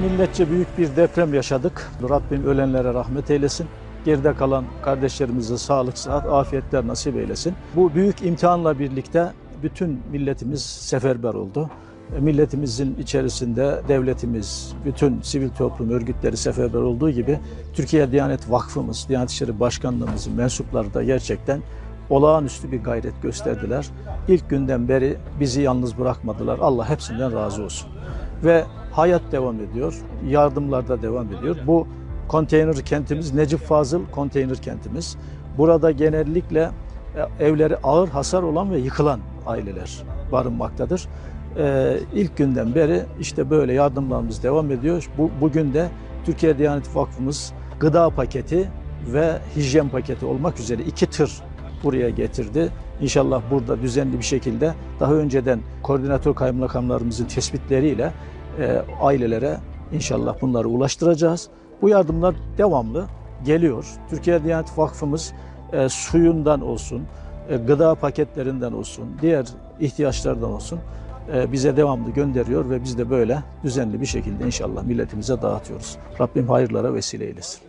Milletçe büyük bir deprem yaşadık. Rabbim ölenlere rahmet eylesin. Geride kalan kardeşlerimize sağlık, sıhhat, afiyetler nasip eylesin. Bu büyük imtihanla birlikte bütün milletimiz seferber oldu. E, Milletimizin içerisinde devletimiz, bütün sivil toplum örgütleri seferber olduğu gibi Türkiye Diyanet Vakfımız, Diyanet İşleri Başkanlığımızın mensupları da gerçekten olağanüstü bir gayret gösterdiler. İlk günden beri bizi yalnız bırakmadılar. Allah hepsinden razı olsun. Ve hayat devam ediyor, yardımlar da devam ediyor. Bu konteyner kentimiz Necip Fazıl konteyner kentimiz. Burada genellikle e, evleri ağır hasar olan ve yıkılan aileler barınmaktadır. Ee, ilk günden beri işte böyle yardımlarımız devam ediyor. Bu, bugün de Türkiye Diyanet Vakfımız gıda paketi ve hijyen paketi olmak üzere iki tır buraya getirdi. İnşallah burada düzenli bir şekilde daha önceden koordinatör kaymakamlarımızın tespitleriyle e, ailelere inşallah bunları ulaştıracağız. Bu yardımlar devamlı geliyor. Türkiye Diyanet Vakfımız e, suyundan olsun, e, gıda paketlerinden olsun, diğer ihtiyaçlardan olsun e, bize devamlı gönderiyor ve biz de böyle düzenli bir şekilde inşallah milletimize dağıtıyoruz. Rabbim hayırlara vesile eylesin.